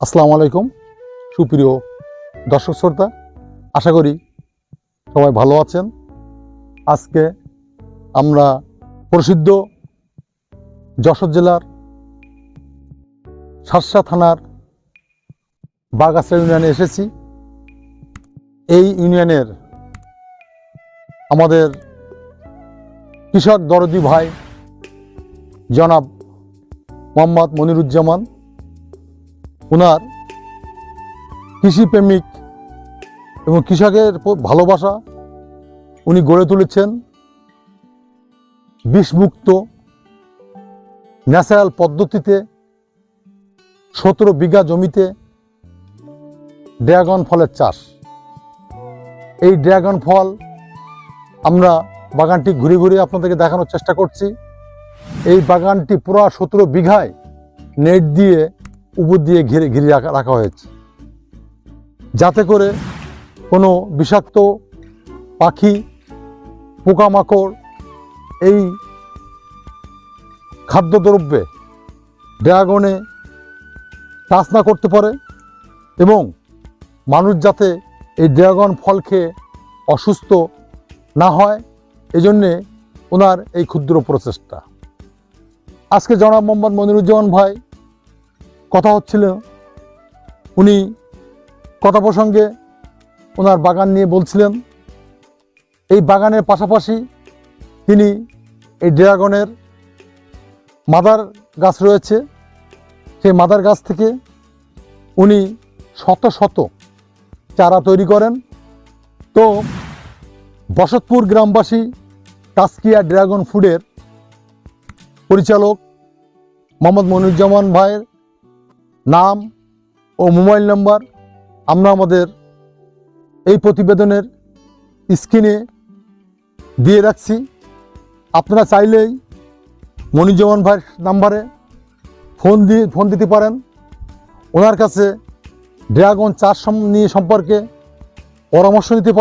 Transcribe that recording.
আসসালামু আলাইকুম, সুপ্রিয় দর্শক শ্রোতা। আশা করি সবাই ভালো আছেন। আজকে আমরা প্রসিদ্ধ যশোর জেলার শার্শা থানার বাগাসা ইউনিয়নে এসেছি। এই ইউনিয়নের আমাদের কৃষক দরদি ভাই জনাব মোহাম্মদ মনিরুজ্জামান ওনার কৃষিপ্রেমিক এবং কৃষকের ভালোবাসা উনি গড়ে তুলেছেন। বিষমুক্ত, ন্যাচারাল পদ্ধতিতে সতেরো বিঘা জমিতে ড্রাগন ফলের চাষ। এই ড্রাগন ফল আমরা বাগানটি ঘুরে ঘুরে আপনাদেরকে দেখানোর চেষ্টা করছি। এই বাগানটি পুরা সতেরো বিঘায় নেট দিয়ে উপর দিয়ে ঘিরে ঘিরে রাখা রাখা হয়েছে। যাতে করে কোনো বিষাক্ত পাখি, পোকামাকড় এই খাদ্যদ্রব্যে ড্রাগনে চাষ না করতে পারে এবং মানুষ যাতে এই ড্রাগন ফল খেয়ে অসুস্থ না হয়, এজন্যে ওনার এই ক্ষুদ্র প্রচেষ্টা। আজকে জনাব মোহাম্মদ মনিরুজ্জামান ভাই কথা হচ্ছিল, উনি কথা প্রসঙ্গে ওনার বাগান নিয়ে বলছিলেন, এই বাগানের পাশাপাশি তিনি এই ড্রাগনের মাদার গাছ রয়েছে, সেই মাদার গাছ থেকে উনি শত শত চারা তৈরি করেন। তো বসতপুর গ্রামবাসী তাস্কিয়া ড্রাগন ফুডের পরিচালক মোহাম্মদ মনিরুজ্জামান ভাইয়ের নাম ও মোবাইল নাম্বার আমরা আমাদের এই প্রতিবেদনের স্ক্রিনে দিয়ে রাখছি। আপনারা চাইলেই মনিরুজ্জামান ভাইয়ের নাম্বারে ফোন দিয়ে, ফোন দিতে পারেন। ওনার কাছে ড্রাগন চাষ নিয়ে সম্পর্কে পরামর্শ নিতে